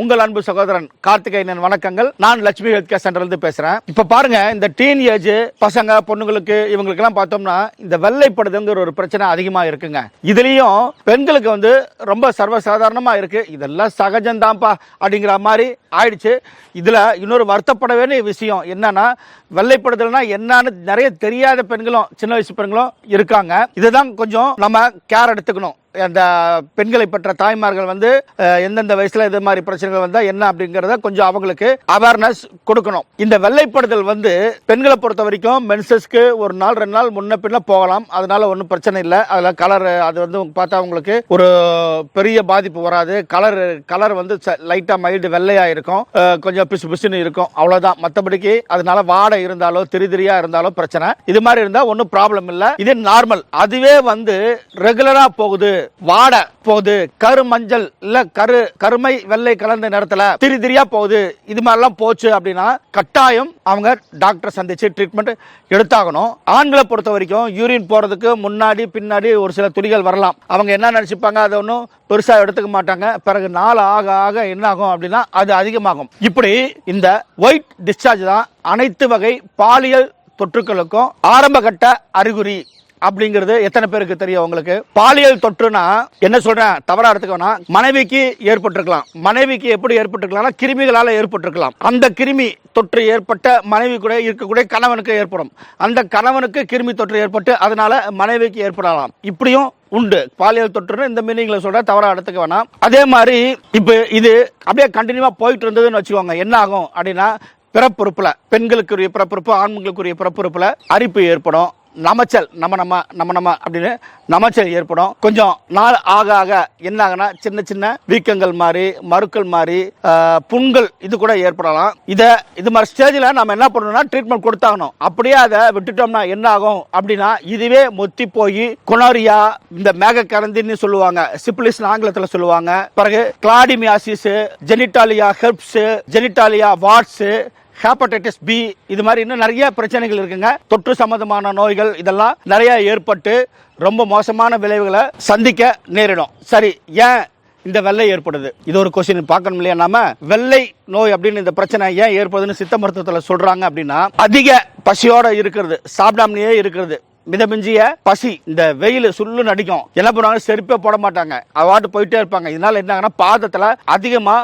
உங்கள் அன்பு சகோதரன் கார்த்திகேயன் வணக்கங்கள். நான் லட்சுமி ஹெல்த் கேர் சென்டர்ல இருந்து பேசுறேன். இப்ப பாருங்க இந்த டீன் ஏஜ் பசங்க பொண்ணுங்களுக்கு இவங்களுக்கு எல்லாம் பார்த்தோம்னா இந்த வெள்ளைப்படுதுங்கிற ஒரு பிரச்சனை அதிகமா இருக்குங்க. இதுலயும் பெண்களுக்கு வந்து ரொம்ப சர்வசாதாரணமா இருக்கு. இதெல்லாம் சகஜம்தான்ப்பா அப்படிங்கிற மாதிரி ஆயிடுச்சு. இதுல இன்னொரு வருத்தப்பட வேண்டிய விஷயம் என்னன்னா வெள்ளைப்படுதல்னா என்னன்னு நிறைய தெரியாத பெண்களும் சின்ன வயசு பெண்களும் இருக்காங்க. இதுதான் கொஞ்சம் நம்ம கேர் எடுத்துக்கணும். அந்த பெண்களை பெற்ற தாய்மார்கள் வந்து எந்தெந்த வயசுல இது மாதிரி பிரச்சனைகள் வந்தா என்ன அப்படிங்கறத கொஞ்சம் அவங்களுக்கு அவேர்னஸ் கொடுக்கணும். இந்த வெள்ளைப்படுதல் வந்து பெண்களை பொறுத்த வரைக்கும் மென்சஸ்க்கு ஒரு நாள் ரெண்டு நாள் முன்ன பின்ன போகலாம். அதனால ஒன்றும் பிரச்சனை இல்லை. அதுல கலர் அது வந்து பார்த்தா உங்களுக்கு ஒரு பெரிய பாதிப்பு வராது. கலர் கலர் வந்து லைட்டா மைல்டு வெள்ளையா இருக்கும். கொஞ்சம் பிசு பிசுன்னு இருக்கும். அவ்வளவுதான். மற்றபடிக்கு அதனால வாடை இருந்தாலோ திரிதிரியா இருந்தாலோ பிரச்சனை. இது மாதிரி இருந்தா ஒன்றும் ப்ராப்ளம் இல்லை. இது நார்மல் அதுவே வந்து ரெகுலரா போகுது. வாட போகுது. கரு மஞ்சள் இல்ல கரு கருமை வெள்ளை கலந்த நேரத்துல திரி திரியா போகுது. இது மாதிரிலாம் போச்சு அப்படின்னா கட்டாயம் அவங்க டாக்டர் சந்திச்சு ட்ரீட்மெண்ட் எடுத்தாகணும். ஆண்களை பொறுத்த வரைக்கும் யூரின் போறதுக்கு முன்னாடி பின்னாடி ஒரு சில துளிகள் வரலாம். அவங்க என்ன நினைச்சுப்பாங்க? அதை ஒன்றும் பெருசா எடுத்துக்க மாட்டாங்க. பிறகு நாள் ஆக ஆக என்ன ஆகும் அப்படின்னா அது அதிகமாகும். இப்படி இந்த ஒயிட் டிஸ்சார்ஜ் தான் அனைத்து வகை பாலியல் தொற்றுக்களுக்கும் ஆரம்ப கட்ட அறிகுறி. அப்படிங்கிறது எத்தனை பேருக்கு தெரியும் உங்களுக்கு? பாலியல் தொற்றுனா என்ன சொல்றேன்? தவறா எடுத்துக்கோனா மனைவிக்கு ஏற்பட்டிருக்கலாம். மனைவிக்கு எப்படி ஏற்பட்டிருக்கலாம் கிருமிகளால் ஏற்பட்டிருக்கலாம். அந்த கிருமி தொற்று ஏற்பட்ட மனைவி கூட இருக்கக்கூடிய கணவனுக்கு ஏற்படும். அந்த கணவனுக்கு கிருமி தொற்று ஏற்பட்டு அதனால மனைவிக்கு ஏற்படலாம். இப்படியும் உண்டு. பாலியல் தொற்றுன்னு இந்த மீனிங்ல சொல்ற தவறா எடுத்துக்க வேணாம் அதே மாதிரி இப்போ இது அப்படியே கண்டினியூவா போயிட்டு இருந்ததுன்னு வச்சுக்கோங்க. என்ன ஆகும் அப்படின்னா பிறப்புறுப்புல பெண்களுக்குரிய பிறப்புறுப்பு ஆண்களுக்குரிய பிறப்புறுப்புல அரிப்பு ஏற்படும். நமச்சல் நம்ம நம்ம நம்ம நம்ம அப்படின்னு நமச்சல் ஏற்படும். கொஞ்சம் நாள் ஆக ஆக என்ன ஆகுனா சின்ன சின்ன வீக்கங்கள் மாதிரி மறுக்கள் மாதிரி புண்கள் இது கூட ஏற்படலாம். இதை இது மாதிரி ஸ்டேஜில் நம்ம என்ன பண்ணணும்னா ட்ரீட்மெண்ட் கொடுத்தாகணும். அப்படியே அதை விட்டுட்டோம்னா என்ன ஆகும் அப்படின்னா இதுவே மொத்தி போய் குணரியா இந்த மேக கரந்தின்னு சொல்லுவாங்க சிப்ளிஸ் ஆங்கிலத்தில் சொல்லுவாங்க. பிறகு கிளாடிமியாசிஸ் genitalia herpes genitalia warts hepatitis B இது மாதிரி இன்னும் நிறைய பிரச்சனைகள் இருக்குங்க. தொற்று சம்பந்தமான நோய்கள் இதெல்லாம் நிறைய ஏற்பட்டு ரொம்ப மோசமான விளைவுகளை சந்திக்க நேரிடும். சரி ஏன் இந்த வெள்ளை ஏற்படுது? இது ஒரு கொஸ்டின் பார்க்கணும் இல்லையா நாம? வெள்ளை நோய் அப்படின்னு இந்த பிரச்சனை ஏன் ஏற்படுதுன்னு சித்த மருத்துவத்தில் சொல்றாங்க அப்படின்னா அதிக பசியோட இருக்கிறது சாப்பிடாமலேயே இருக்கிறது. மிதமிஞ்சிய பசி இந்த வெயில் சுள்ளு நடிக்கும் என்ன பண்ணுவாங்க? செருப்பே போட மாட்டாங்க. அவாட்டு போயிட்டே இருப்பாங்க. இதனால என்ன ஆகுனா பாதத்துல அதிகமா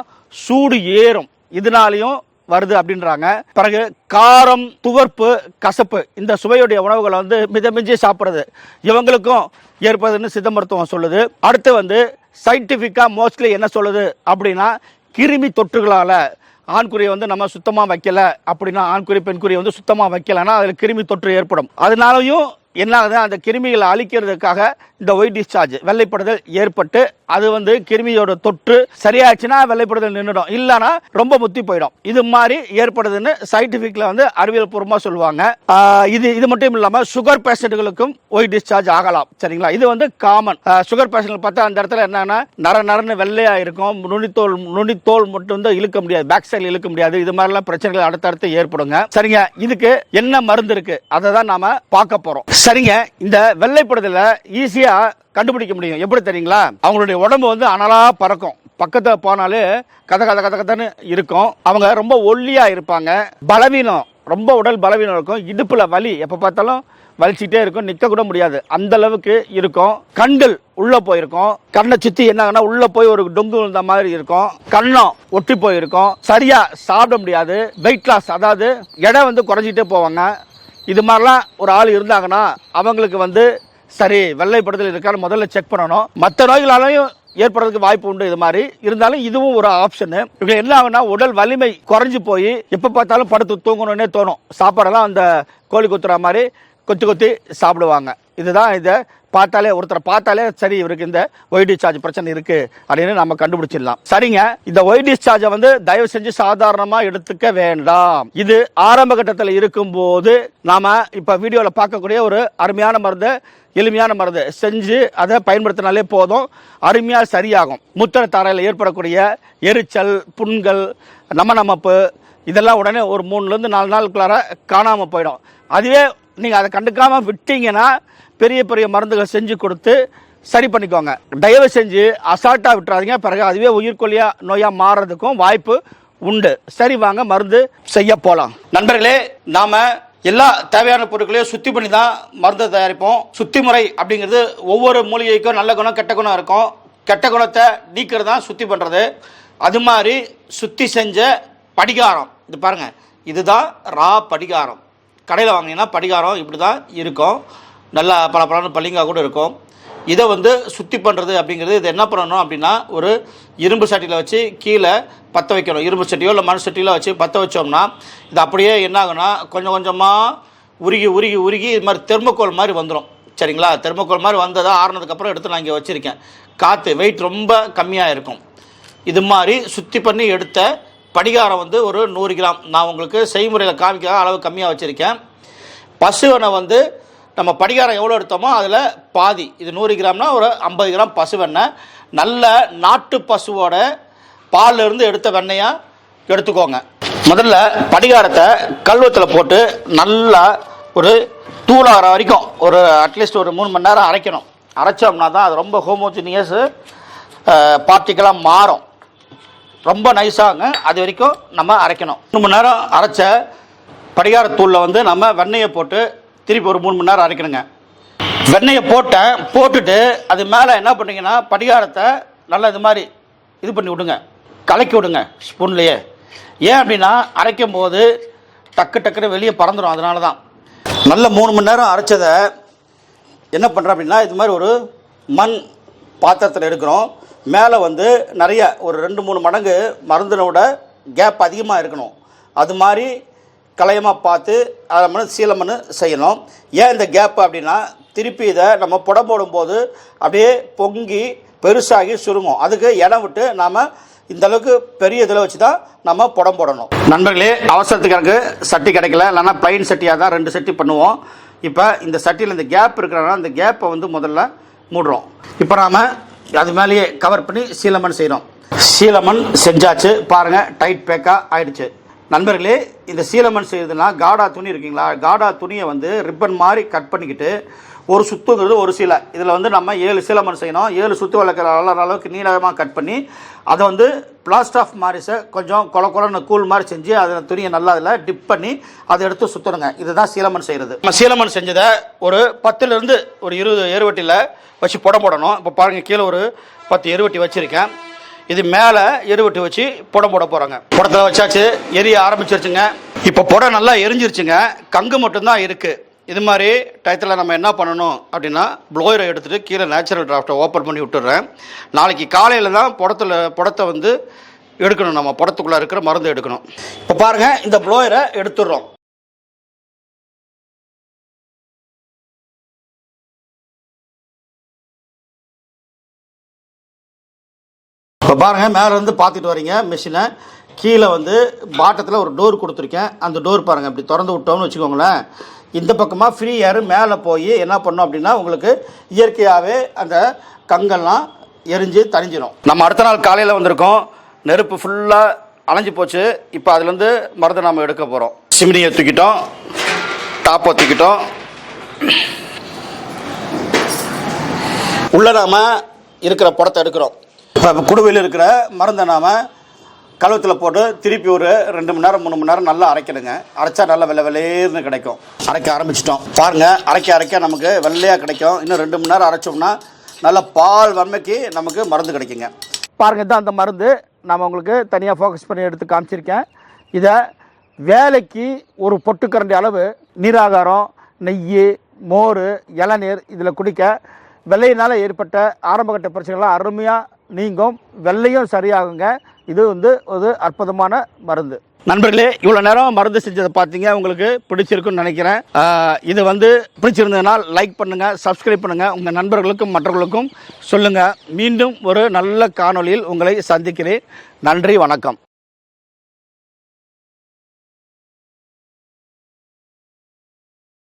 சூடு ஏறும். இதனாலையும் வருது அப்படின்றாங்க. பிறகு காரம் துவர்ப்பு கசப்பு இந்த சுவையுடைய உணவுகளை வந்து மிதமிஞ்சி சாப்பிட்றது. இவங்களுக்கும் ஏற்படுதுன்னு சித்த மருத்துவம் சொல்லுது. அடுத்து வந்து சயின்டிஃபிக்காக மோஸ்ட்லி என்ன சொல்லுது அப்படின்னா கிருமி தொற்றுகளால் ஆண்குறியை வந்து நம்ம சுத்தமாக வைக்கல அப்படின்னா ஆண்குறி பெண்குறியை வந்து சுத்தமாக வைக்கலன்னா அதில் கிருமி தொற்று ஏற்படும். அதனாலையும் என்ன அந்த கிருமிகளை அழிக்கிறதுக்காக இந்த ஒயிட் டிஸ்சார்ஜ் வெள்ளைப்படுதல் ஏற்பட்டு அது வந்து கிருமியோட தொற்று சரியாச்சுன்னா வெள்ளைப்படுதல் நின்றுடும் இல்லைன்னா ரொம்ப முத்தி போயிடும். இது மாதிரி ஏற்படுதுன்னு சயின்டிஃபிக்கில் வந்து அறிவியல் பூர்வமாக சொல்லுவாங்க இது இது மட்டும் இல்லாமல் சுகர் பேஷண்ட்டுகளுக்கும் ஒயிட் டிஸ்சார்ஜ் ஆகலாம். சரிங்களா? இது வந்து காமன் சுகர் பேஷண்ட் பார்த்தா அந்த இடத்துல என்னன்னா நர நரன்னு வெள்ளையாக இருக்கும். நுனித்தோல் நுனித்தோல் மட்டும் தான் இழுக்க முடியாது. பேக் சைடில் இழுக்க முடியாது. இது மாதிரிலாம் பிரச்சனைகள் அடுத்தடுத்து ஏற்படுங்க. சரிங்க? இதுக்கு என்ன மருந்து இருக்கு? அதை தான் நாம பார்க்க போறோம். சரிங்க. இந்த வெள்ளைப்படுதல ஈஸியா கண்டுபிடிக்க முடியும். எப்படி தெரியுங்களா? அவங்களுடைய உடம்பு வந்து அனலா பறக்கும். பக்கத்தில் போனாலே கத கத கத கதன்னு இருக்கும். அவங்க ரொம்ப ஒல்லியா இருப்பாங்க. பலவீனம் ரொம்ப உடல் பலவீனம் இருக்கும். இடுப்புல வலி எப்ப பார்த்தாலும் வலிச்சிட்டே இருக்கும். நிக்க கூட முடியாது. அந்த அளவுக்கு இருக்கும். கண்கள் உள்ள போயிருக்கும். கண்ணை சுத்தி என்ன ஆகும்னா உள்ள போய் ஒரு டொங்கு விழுந்த மாதிரி இருக்கும். கண்ணம் ஒட்டி போயிருக்கும். சரியா சாப்பிட முடியாது. வெயிட் லாஸ் அதாவது எடை வந்து குறைஞ்சிட்டே போவாங்க. இது மாதிரிலாம் ஒரு ஆள் இருந்தாங்கன்னா அவங்களுக்கு வந்து சரி வெள்ளைப்படுதல் இருக்கான்னு முதல்ல செக் பண்ணணும். மற்ற நோய்களாலையும் ஏற்படுறதுக்கு வாய்ப்பு உண்டு இது மாதிரி. இருந்தாலும் இதுவும் ஒரு ஆப்ஷனு இவங்க என்ன ஆகுனா உடல் வலிமை குறைஞ்சி போய் எப்போ பார்த்தாலும் படுத்து தூங்கணும்னே தோணும். சாப்பாடெல்லாம் அந்த கோழி குத்துற மாதிரி கொத்தி கொத்தி சாப்பிடுவாங்க. இதுதான் இதை பார்த்தாலே ஒருத்தரை பார்த்தாலே சரி இவருக்கு இந்த ஒய் டிஸ்சார்ஜ் பிரச்சனை இருக்கு அப்படின்னு நம்ம கண்டுபிடிச்சிடலாம். சரிங்க இந்த ஒய் டிஸ்சார்ஜை வந்து தயவு செஞ்சு சாதாரணமா எடுத்துக்க வேண்டாம். இது ஆரம்ப கட்டத்தில் இருக்கும்போது நாம இப்ப வீடியோல பார்க்கக்கூடிய ஒரு அருமையான மருந்து எளிமையான மருந்து செஞ்சு அதை பயன்படுத்தினாலே போதும். அருமையாக சரியாகும். முத்திர தாரையில் ஏற்படக்கூடிய எரிச்சல் புண்கள் நம நமப்பு இதெல்லாம் உடனே ஒரு மூணுலேருந்து நாலு நாளுக்குள்ளார காணாமல் போயிடும். அதுவே நீங்கள் அதை கண்டுக்காமல் விட்டீங்கன்னா பெரிய பெரிய மருந்துகள் செஞ்சு கொடுத்து சரி பண்ணிக்கோங்க. தயவு செஞ்சு அசால்ட்டாக விட்டுறாதீங்க. பிறகு அதுவே உயிர்கொல்லியாக நோயாக மாறுறதுக்கும் வாய்ப்பு உண்டு. சரி வாங்க மருந்து செய்ய போகலாம் நண்பர்களே நாம் எல்லா தேவையான பொருட்களையும் சுத்தி பண்ணி தான் மருந்தை தயாரிப்போம். சுத்தி முறை அப்படிங்கிறது ஒவ்வொரு மூலிகைக்கும் நல்ல குணம் கெட்ட குணம் இருக்கும். கெட்ட குணத்தை நீக்கிறது தான் சுத்தி பண்ணுறது அது மாதிரி சுத்தி செஞ்ச படிகாரம். இது பாருங்கள் இதுதான் ரா படிகாரம். கடையில் வாங்கினீங்கன்னா படிகாரம் இப்படி தான் இருக்கும். நல்லா பல பலன்னு பளிங்கா கூட இருக்கும். இதை வந்து சுத்தி பண்ணுறது அப்படிங்கிறது இது என்ன பண்ணணும் அப்படின்னா ஒரு இரும்பு சட்டியில் வச்சு கீழே பற்ற வைக்கணும். இரும்பு சட்டியோ இல்லை மண் சட்டியிலோ வச்சு பற்ற வச்சோம்னா இது அப்படியே என்ன ஆகுனா கொஞ்சம் கொஞ்சமாக உருகி உருகி உருகி இது மாதிரி தெர்மக்கோல் மாதிரி வந்துடும் சரிங்களா? தெர்மக்கோல் மாதிரி வந்ததாக ஆறுனதுக்கப்புறம் எடுத்து நான் இங்கே வச்சுருக்கேன். காற்று வெயிட் ரொம்ப கம்மியாக இருக்கும். இது மாதிரி சுத்தி பண்ணி எடுத்த படிகாரம் வந்து ஒரு நூறு கிராம். நான் உங்களுக்கு செய்முறையில் காமிக்க அளவு கம்மியாக வச்சுருக்கேன். பசுவனை வந்து நம்ம படிகாரம் எவ்வளோ எடுத்தோமோ அதில் பாதி இது நூறு கிராம்னா ஒரு ஐம்பது கிராம் பசுவெண்ணெய் நல்ல நாட்டு பசுவோட பாலிலிருந்து எடுத்த வெண்ணெயாக எடுத்துக்கோங்க. முதல்ல படிகாரத்தை கல்வத்தில் போட்டு நல்லா ஒரு தூளாகிற வரைக்கும் ஒரு அட்லீஸ்ட் ஒரு மூணு மணி நேரம் அரைக்கணும். அரைச்சோம்னா தான் அது ரொம்ப ஹோமோஜினியஸ் பார்ட்டிக்கலாக மாறும். ரொம்ப நைஸாங்க அது வரைக்கும் நம்ம அரைக்கணும். மூணு மணி நேரம் அரைச்ச படிகாரத்தூளில் வந்து நம்ம வெண்ணெயை போட்டு திருப்பி ஒரு மூணு மணி நேரம் அரைக்கணுங்க. வெண்ணெயை போட்டேன் போட்டுட்டு அது மேலே என்ன பண்ணீங்கன்னா படிகாரத்தை நல்லா இது மாதிரி இது பண்ணி விடுங்க. கலக்கி விடுங்க ஸ்பூன்லேயே. ஏன் அப்படின்னா அரைக்கும் போது டக்கு டக்குன்னு வெளியே பறந்துடும் அதனால தான் நல்ல மூணு மணி நேரம் அரைச்சதை என்ன பண்ணுறேன் அப்படின்னா இது மாதிரி ஒரு மண் பாத்திரத்தில் எடுக்கிறோம். மேலே வந்து நிறைய ஒரு ரெண்டு மூணு மடங்கு மருந்தினோட கேப் அதிகமாக இருக்கணும். அது மாதிரி கலையமாக பார்த்து அதை மண் சீலமண் செய்யணும். ஏன் இந்த கேப் அப்படின்னா திருப்பி இதை நம்ம புடம் போடும்போது அப்படியே பொங்கி பெருசாகி சுருங்கும். அதுக்கு இடம் விட்டு நாம் இந்த அளவுக்கு பெரிய இதில் வச்சு தான் நம்ம புடம் போடணும். நண்பர்களே அவசரத்துக்கு எனக்கு சட்டி கிடைக்கல. இல்லைன்னா பிளைன் சட்டியாக தான் ரெண்டு சட்டி பண்ணுவோம். இப்போ இந்த சட்டியில் இந்த கேப் இருக்கிறனால அந்த கேப்பை வந்து முதல்ல மூடுறோம். இப்போ நாம் அது மேலேயே கவர் பண்ணி சீலமண் செய்கிறோம் சீலமண் செஞ்சாச்சு. பாருங்கள் டைட் பேக்காக ஆயிடுச்சு. நண்பர்களே இந்த சீலமன் செய்யுதுன்னா காடா துணி இருக்குங்களா? காடா துணியை வந்து ரிப்பன் மாதிரி கட் பண்ணிக்கிட்டு ஒரு சுத்துங்கிறது ஒரு சீலை. இதில் வந்து நம்ம ஏழு சீலமன் செய்யணும். ஏழு சுத்து வளர்க்குற வளர அளவுக்கு நீளமாக கட் பண்ணி அதை வந்து பிளாஸ்ட் ஆஃப் மாரிஸை கொஞ்சம் கொல கொலன்னு கூழ் மாதிரி செஞ்சு அதை துணியை நல்லா அதில் டிப் பண்ணி அதை எடுத்து சுற்றணுங்க இதுதான் சீலமன் செய்கிறது நம்ம சீலமன் செஞ்சதை ஒரு பத்துலேருந்து ஒரு இருபது எருவட்டியில் வச்சு புடம் போடணும். இப்போ பாருங்கள் கீழே ஒரு பத்து எருவட்டி வச்சுருக்கேன். இது மேலே எருவட்டு வச்சு புடம் போட போகிறாங்க புடத்தில் வச்சாச்சு எரிய ஆரம்பிச்சிருச்சுங்க. இப்போ புடம் நல்லா எரிஞ்சிருச்சுங்க. கங்கு மட்டும்தான் இருக்குது இது மாதிரி டயத்தில் நம்ம என்ன பண்ணணும் அப்படின்னா ப்ளோயரை எடுத்துகிட்டு கீழே நேச்சுரல் டிராஃப்டை ஓப்பன் பண்ணி விட்டுடுறேன். நாளைக்கு காலையில் தான் புடத்தில் புடத்தை வந்து எடுக்கணும். நம்ம புடத்துக்குள்ளே இருக்கிற மருந்து எடுக்கணும். இப்போ பாருங்கள் இந்த ப்ளோயரை எடுத்துடுறோம். பாருங்கள் மேலே இருந்து பார்த்துட்டு வரீங்க மிஷினை கீழே வந்து பாட்டத்தில் ஒரு டோர் கொடுத்துருக்கேன். அந்த டோர் பாருங்கள் இப்படி திறந்து விட்டோம்னு வச்சுக்கோங்களேன். இந்த பக்கமாக ஃப்ரீ ஏர் மேலே போய் என்ன பண்ணோம் அப்படின்னா உங்களுக்கு இயற்கையாகவே அந்த கங்கெல்லாம் எரிஞ்சு தணிஞ்சிடும் நம்ம அடுத்த நாள் காலையில் வந்திருக்கோம். நெருப்பு ஃபுல்லாக அணைஞ்சு போச்சு. இப்போ அதுலேருந்து மருந்து நாம் எடுக்க போகிறோம் சிமினியை தூக்கிட்டோம். டாப்பை தூக்கிட்டோம். உள்ள நாம இருக்கிற படத்தை எடுக்கிறோம். இப்போ குடுவையில் இருக்கிற மருந்தை நாம் கழுவத்தில் போட்டு திருப்பி ஒரு ரெண்டு மணி நேரம் மூணு மணி நேரம் நல்லா அரைக்கணுங்க. அரைச்சா நல்லா வெள்ளை வெள்ளையர்னு கிடைக்கும். அரைக்க ஆரம்பிச்சிட்டோம். பாருங்கள் அரைக்க அரைக்க நமக்கு வெள்ளையாக கிடைக்கும். இன்னும் ரெண்டு மணி நேரம் அரைச்சோம்னா நல்ல பால் வன்மைக்கு நமக்கு மருந்து கிடைக்குங்க. பாருங்க இதுதான் அந்த மருந்து. நான் உங்களுக்கு தனியாக ஃபோக்கஸ் பண்ணி எடுத்து காமிச்சிருக்கேன். இதை வேலைக்கு ஒரு பொட்டுக்கரண்டி அளவு நீராகாரம் நெய் மோர் இளநீர் இதில் குடிக்க. வெள்ளையினால் ஏற்பட்ட ஆரம்பகட்ட பிரச்சனைகள்லாம் அருமையாக நீங்கும். வெள்ளையும் சரியாகுங்க. இது வந்து ஒரு அற்புதமான மருந்து. நண்பர்களே இவ்வளோ நேரம் மருந்து செஞ்சதை பார்த்தீங்க. உங்களுக்கு பிடிச்சிருக்குன்னு நினைக்கிறேன். இது வந்து பிடிச்சிருந்ததுன்னா லைக் பண்ணுங்கள் சப்ஸ்கிரைப் பண்ணுங்கள் உங்கள் நண்பர்களுக்கும் மற்றவர்களுக்கும் சொல்லுங்கள் மீண்டும் ஒரு நல்ல காணொளியில் உங்களை சந்திக்கிறேன். நன்றி வணக்கம்.